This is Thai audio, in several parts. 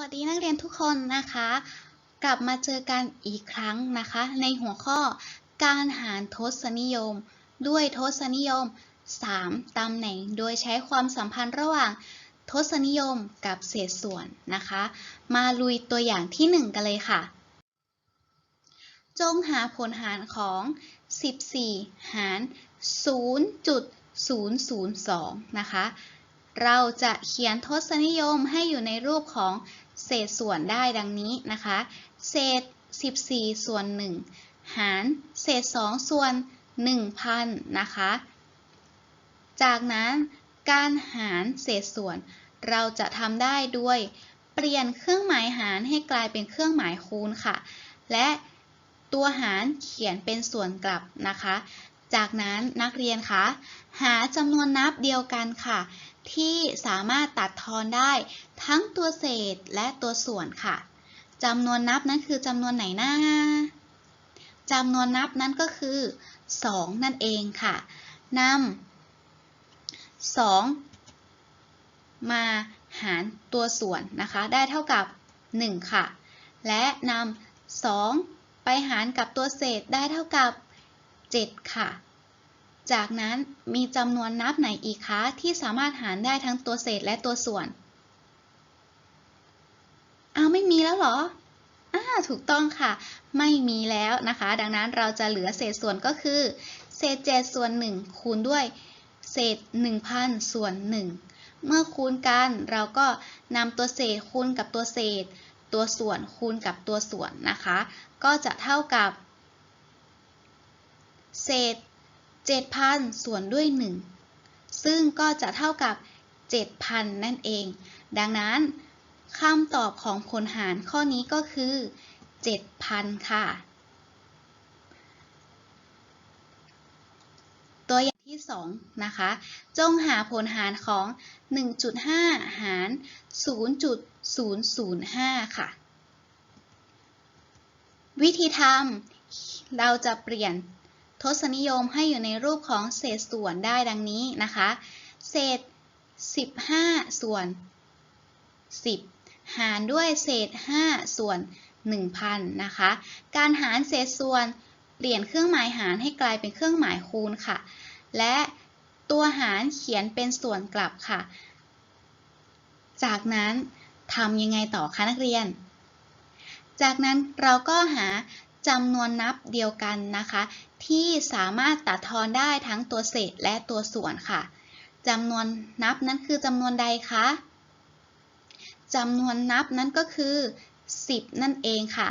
วัสดีนักเรียนทุกคนนะคะ กลับมาเจอกันอีกครั้งนะคะ ในหัวข้อการหารทศนิยม ด้วยทศนิยม 3ตำแหน่ง โดยใช้ความสัมพันธ์ระหว่างทศนิยมกับเศษส่วนนะคะ มาลุยตัวอย่างที่ 1 กันเลยค่ะ จงหาผลหารของ 14 หาร 0.002 นะคะเราจะเขียนทศนิยมให้อยู่ในรูปของ เศษส่วนได้ดังนี้นะคะ เศษ 14 ส่วน 1 หารเศษ 2 ส่วน 1,000 นะคะ จากนั้นการหารเศษส่วน เราจะทำได้ด้วย เปลี่ยนเครื่องหมายหารให้กลายเป็นเครื่องหมายคูณค่ะ และตัวหารเขียนเป็นส่วนกลับนะคะ จากนั้นนักเรียนคะหาจำนวนนับเดียวกันค่ะ ที่สามารถตัดทอนได้ทั้งตัวเศษและตัวส่วนค่ะจำนวนนับนั้นคือจำนวนไหนนะจำนวนนับนั้นก็คือ 2 นั่นเองค่ะนำ2 มาหารตัวส่วนนะคะ ได้เท่ากับ 1 ค่ะ และนำ2 ไปหารกับตัวเศษได้เท่ากับ 7 ค่ะ จากนั้นมีจำนวนนับไหนอีกคะที่สามารถหารได้ทั้งตัวเศษและตัวส่วน เอาไม่มีแล้วเหรออ่าถูกต้องค่ะ ไม่มีแล้วนะคะ ดังนั้นเราจะเหลือเศษส่วนก็คือ เศษ 7 ส่วน 1 คูณด้วยเศษ 1,000 ส่วน 1 เมื่อคูณกันเราก็นำตัวเศษคูณกับตัวเศษ ตัวส่วนคูณกับตัวส่วนนะคะ ก็จะเท่ากับ เศษ 7,000 ส่วนด้วย 1 ซึ่งก็จะเท่ากับ 7,000 นั่นเอง ดังนั้นคำตอบของผลหารข้อนี้ก็คือ 7,000 ค่ะ ตัวอย่างที่ 2 นะคะ จงหาผลหารของ 1.5 หาร 0.005 ค่ะ วิธีทำเราจะเปลี่ยน ทศนิยมให้อยู่ในรูปของเศษส่วนได้ดังนี้นะคะ เศษ 15 ส่วน 10 หารด้วยเศษ 5 ส่วน 1,000 นะคะ การหารเศษส่วนเปลี่ยนเครื่องหมายหารให้กลายเป็นเครื่องหมายคูณค่ะ และตัวหารเขียนเป็นส่วนกลับค่ะ จากนั้นทำยังไงต่อคะนักเรียน จากนั้นเราก็หา จำนวนนับเดียวกันนะคะ ที่สามารถตัดทอนได้ทั้งตัวเศษและตัวส่วนค่ะจำนวนนับนั้นคือจำนวนใดคะจำนวนนับนั้นก็คือ 10 นั่นเองค่ะ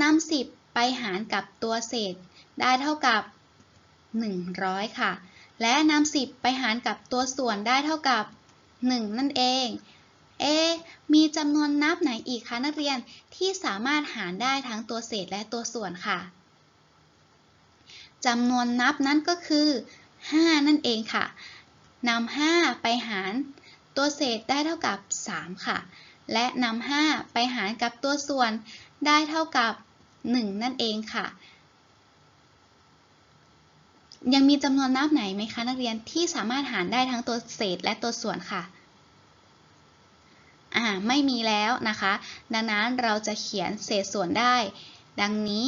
นำ10 ไปหารกับตัวเศษ ได้เท่ากับ 100 ค่ะ และนำ10 ไปหารกับตัวส่วนได้เท่ากับ 1 นั่นเอง เอ มีจำนวนนับไหนอีกคะนักเรียนที่สามารถหารได้ทั้งตัวเศษและตัวส่วนค่ะจำนวนนับนั้นก็คือ 5 นั่นเองค่ะนำ5ไปหารตัวเศษได้เท่ากับ 3 ค่ะ และนำ5ไปหารกับตัวส่วนได้เท่ากับ 1 นั่นเองค่ะ ยังมีจำนวนนับไหนไหมคะนักเรียนที่สามารถหารได้ทั้งตัวเศษและตัวส่วนค่ะ อ่าไม่มีแล้วนะคะ ดังนั้นเราจะเขียนเศษส่วนได้ ดังนี้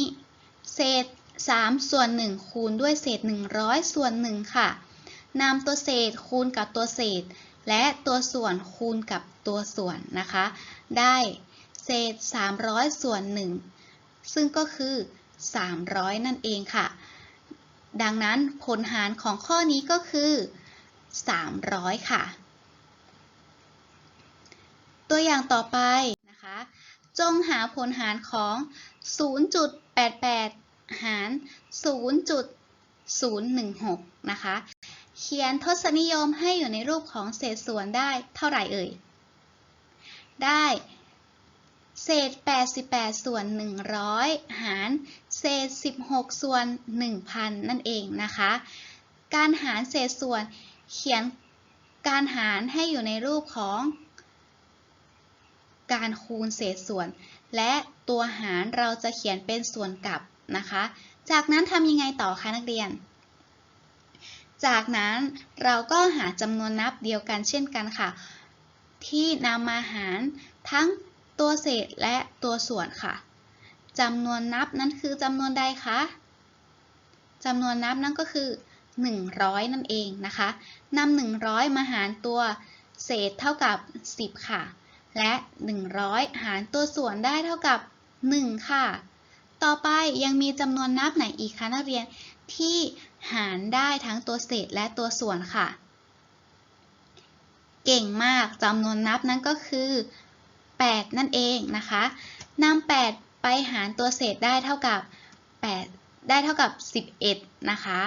เศษ 3 ส่วน 1 คูณด้วยเศษ 100 ส่วน 1 ค่ะนำตัวเศษคูณกับตัวเศษ และตัวส่วนคูณกับตัวส่วนนะคะ ได้เศษ 300 ส่วน 1 ซึ่งก็คือ 300 นั่นเองค่ะ ดังนั้นผลหารของข้อนี้ก็คือ 300 ค่ะ ตัวอย่างต่อไปนะคะ จงหาผลหารของ 0.88 หาร 0.016 นะคะ เขียนทศนิยมให้อยู่ในรูปของเศษส่วนได้เท่าไหร่เอ่ย ได้เศษ 88 ส่วน 100 หาร เศษ 16 ส่วน 1,000 นั่นเองนะคะ การหารเศษส่วนเขียนการหารให้อยู่ในรูปของ การคูณเศษส่วน และตัวหารเราจะเขียนเป็นส่วนกลับนะคะ จากนั้นทำยังไงต่อคะนักเรียน จากนั้นเราก็หาจำนวนนับเดียวกันเช่นกันค่ะ ที่นำมาหารทั้งตัวเศษและตัวส่วนค่ะจำนวนนับนั้นคือจำนวนใดคะจำนวนนับนั่นก็คือ 100 นั่นเองนะคะนำ100 มาหารตัวเศษเท่ากับ 10 ค่ะ และ 100 หารตัวส่วนได้เท่ากับ 1 ค่ะ ต่อไปยังมีจำนวนนับไหนอีกคะนักเรียนที่หารได้ทั้งตัวเศษและตัวส่วนค่ะ เก่งมากจำนวนนับนั้นก็คือ 8 นั่นเองนะคะนำ8 ไปหารตัวเศษได้เท่ากับ 8 ได้เท่ากับ 11 นะคะ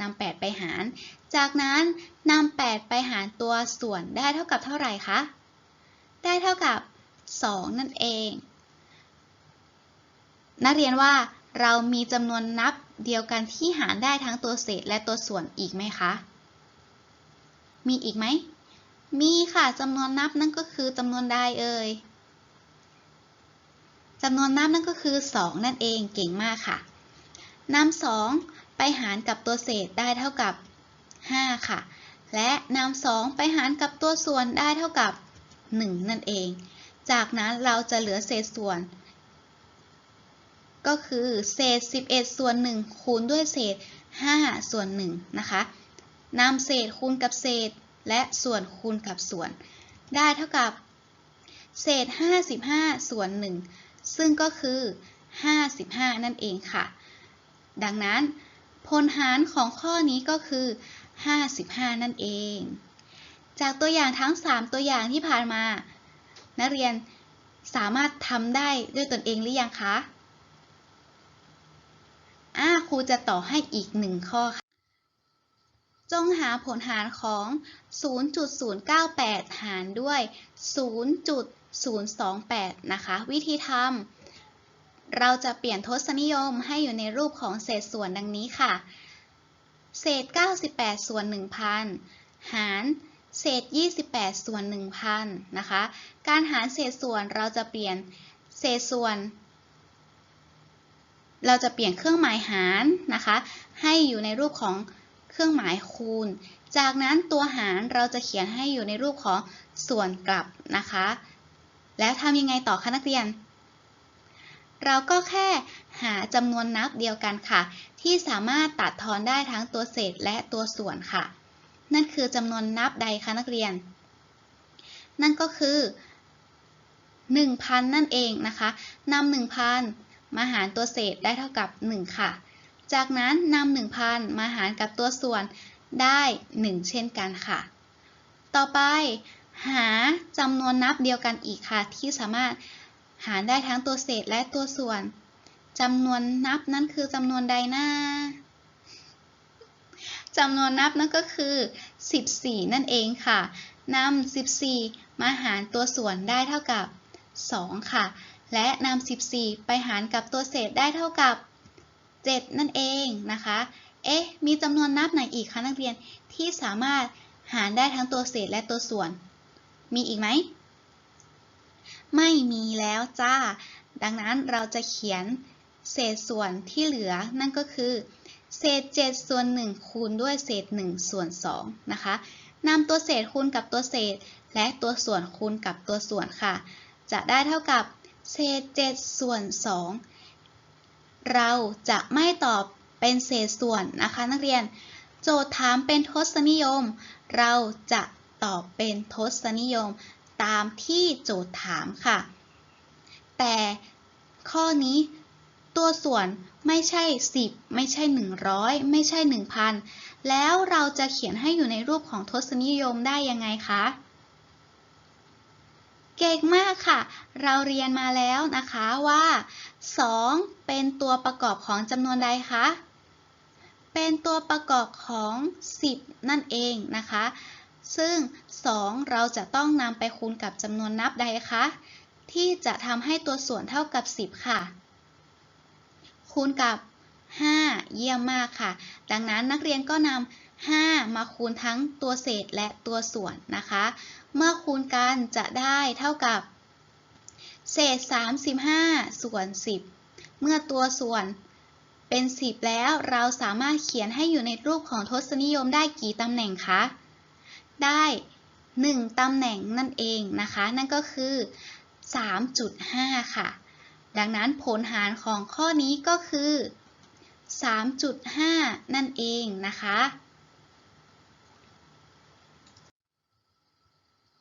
นำ8 ไปหาร จากนั้นนำ8 ไปหารตัวส่วนได้เท่ากับเท่าไหร่คะ ได้เท่ากับ 2 นั่นเอง นักเรียนว่าเรามีจำนวนนับเดียวกันที่หารได้ทั้งตัวเศษและตัวส่วนอีกไหมคะ มีอีกไหม มีค่ะจำนวนนับนั่นก็คือจำนวนใดเอ่ยจำนวนนับนั่นก็คือ 2 นั่นเองเก่งมากค่ะนำ2ไปหารกับตัวเศษได้เท่ากับ 5 ค่ะ และนำ2ไปหารกับตัวส่วนได้เท่ากับ 1 นั่นเอง จากนั้นเราจะเหลือเศษส่วน ก็คือเศษ 11 ส่วน 1 คูณด้วยเศษ 5 ส่วน 1 นะคะนำเศษคูณกับเศษและส่วนคูณกับส่วน ได้เท่ากับ เศษ 55 ส่วน 1 ซึ่งก็คือ 55 นั่นเองค่ะ ดังนั้นพลหารของข้อนี้ก็คือ 55 นั่นเอง จากตัวอย่างทั้ง 3 ตัวอย่างที่ผ่านมา นักเรียนสามารถทำได้ด้วยตนเองหรือยังคะอาครูจะต่อให้อีกหนึ่งข้อค่ะ จงหาผลหารของ 0.098 หารด้วย 0.028 นะคะ วิธีทำเราจะเปลี่ยนทศนิยมให้อยู่ในรูปของเศษส่วนดังนี้ค่ะ เศษ 98 ส่วน 1,000 หาร เศษ 28 ส่วน 1,000 นะคะ การหารเศษส่วนเราจะเปลี่ยนเศษส่วน เราจะเปลี่ยนเครื่องหมายหารนะคะ ให้อยู่ในรูปของเครื่องหมายคูณ จากนั้นตัวหารเราจะเขียนให้อยู่ในรูปของส่วนกลับนะคะ แล้วทำยังไงต่อคะนักเรียน เราก็แค่หาจำนวนนับเดียวกันค่ะ ที่สามารถตัดทอนได้ทั้งตัวเศษและตัวส่วนค่ะ นั่นคือจำนวนนับใดคะนักเรียน นั่นก็คือ 1,000 นั่นเองนะคะนำ1,000 มาหารตัวเศษได้เท่ากับ 1 ค่ะ จากนั้นนำ1,000 มาหารกับตัวส่วนได้ 1 เช่นกันค่ะ ต่อไปหาจำนวนนับเดียวกันอีกค่ะ ที่สามารถหารได้ทั้งตัวเศษและตัวส่วนจำนวนนับนั่นคือจำนวนใดนะ จำนวนนับนั่นก็คือ 14 นั่นเองค่ะนำ14 มาหารตัวส่วนได้เท่ากับ 2 ค่ะ และนำ14 ไปหารกับตัวเศษได้เท่ากับ 7 นั่นเองนะคะ เอ๊ะ มีจำนวนนับไหนอีกคะนักเรียนที่สามารถหารได้ทั้งตัวเศษและตัวส่วน มีอีกไหม ไม่มีแล้วจ้า ดังนั้นเราจะเขียนเศษส่วนที่เหลือนั่นก็คือ เศษ 7 ส่วน 1 คูณด้วยเศษ 1 ส่วน 2 นะคะนำตัวเศษคูณกับตัวเศษ และตัวส่วนคูณกับตัวส่วนค่ะ จะได้เท่ากับเศษ 7 ส่วน 2 เราจะไม่ตอบเป็นเศษส่วนนะคะนักเรียน โจทย์ถามเป็นทศนิยม เราจะตอบเป็นทศนิยมตามที่โจทย์ถามค่ะ แต่ข้อนี้ ตัวส่วนไม่ใช่ 10 ไม่ใช่ 100 ไม่ใช่ 1,000 แล้วเราจะเขียนให้อยู่ในรูปของทศนิยมได้ยังไงคะ เก่งมากค่ะ เราเรียนมาแล้วนะคะว่า 2 เป็นตัวประกอบของจำนวนใดคะ เป็นตัวประกอบของ 10 นั่นเองนะคะ ซึ่ง 2 เราจะต้องนำไปคูณกับจำนวนนับใดคะ ที่จะทำให้ตัวส่วนเท่ากับ 10 ค่ะ คูณกับ 5 เยี่ยมมากค่ะ ดังนั้นนักเรียนก็นำ5 มาคูณทั้งตัวเศษและตัวส่วนนะคะ เมื่อคูณกันจะได้เท่ากับ เศษ 35 ส่วน 10 เมื่อตัวส่วนเป็น 10 แล้วเราสามารถเขียนให้อยู่ในรูปของทศนิยมได้กี่ตำแหน่งคะ ได้ 1 ตำแหน่งนั่นเองนะคะ นั่นก็คือ 3.5 ค่ะ ดังนั้นผลหารของข้อนี้ก็คือ 3.5 นั่นเองนะคะ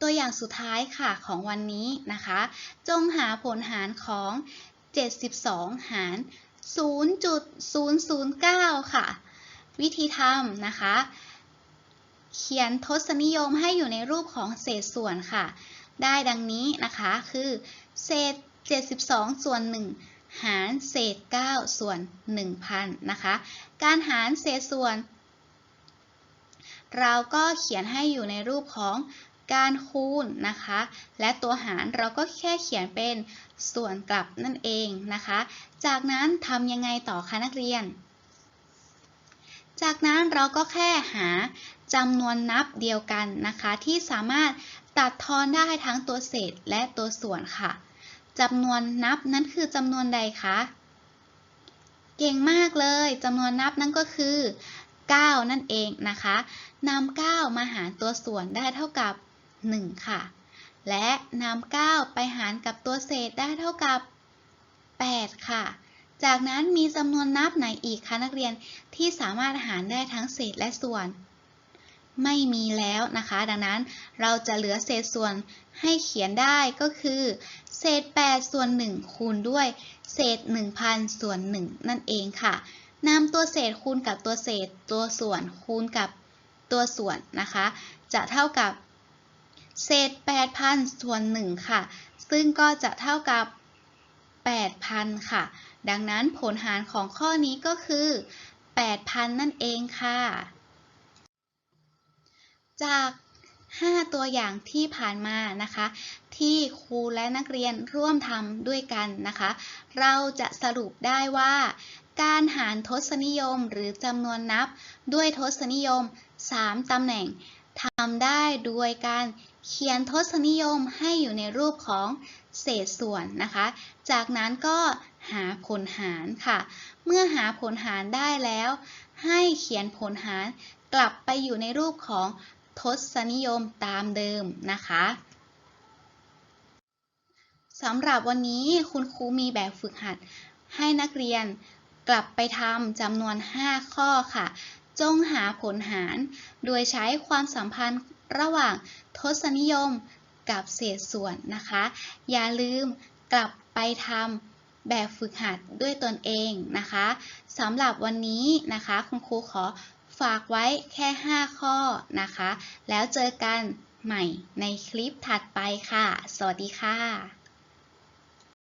ตัวอย่างสุดท้ายค่ะของวันนี้นะคะ จงหาผลหารของ 72 หาร 0.009 ค่ะ วิธีทำนะคะ เขียนทศนิยมให้อยู่ในรูปของเศษส่วนค่ะ ได้ดังนี้นะคะคือ เศษ 72 ส่วน 1 หารเศษ 9 ส่วน 1,000 นะคะ การหารเศษส่วน เราก็เขียนให้อยู่ในรูปของการคูณนะคะ และตัวหารเราก็แค่เขียนเป็นส่วนกลับนั่นเองนะคะ จากนั้นทำยังไงต่อคะนักเรียน จากนั้นเราก็แค่หาจำนวนนับเดียวกันนะคะ ที่สามารถตัดทอนได้ทั้งตัวเศษและตัวส่วนค่ะ จำนวนนับนั้นคือจำนวนใดคะ เก่งมากเลยจำนวนนับนั่นก็คือ 9 นั่นเองนะคะนำ9มาหารตัวส่วนได้เท่ากับ 1 ค่ะ และนำ9ไปหารกับตัวเศษได้เท่ากับ 8 ค่ะ จากนั้นมีจำนวนนับไหนอีกคะนักเรียนที่สามารถหารได้ทั้งเศษและส่วน ไม่มีแล้วนะคะ ดังนั้นเราจะเหลือเศษส่วนให้เขียนได้ก็คือ เศษ 8 ส่วน 1 คูณด้วย เศษ 1,000 ส่วน 1 นั่นเองค่ะนำตัวเศษคูณกับตัวเศษตัวส่วนคูณกับตัวส่วนนะคะ จะเท่ากับเศษ 8,000 ส่วน 1 ค่ะ ซึ่งก็จะเท่ากับ 8,000 ค่ะ ดังนั้นผลหารของข้อนี้ก็คือ 8,000 นั่นเองค่ะ จาก 5 ตัวอย่างที่ผ่านมานะคะ ที่ครูและนักเรียนร่วมทำด้วยกันนะคะ เราจะสรุปได้ว่า การหารทศนิยมหรือจำนวนนับด้วยทศนิยม 3ตำแหน่งทำได้โดยการเขียนทศนิยมให้อยู่ในรูปของเศษส่วนนะคะ จากนั้นก็หาผลหารค่ะ เมื่อหาผลหารได้แล้ว ให้เขียนผลหารกลับไปอยู่ในรูปของ ทศนิยมตามเดิมนะคะสำหรับวันนี้คุณครูมีแบบฝึกหัด ให้นักเรียนกลับไปทำจำนวน 5 ข้อค่ะ จงหาผลหาร โดยใช้ความสัมพันธ์ระหว่างทศนิยมกับเศษส่วนนะคะ อย่าลืมกลับไปทำแบบฝึกหัดด้วยตนเองนะคะสำหรับวันนี้นะคะ คุณครูขอ ฝากไว้แค่ 5 ข้อนะคะ แล้วเจอกันใหม่ในคลิปถัดไปค่ะ สวัสดีค่ะ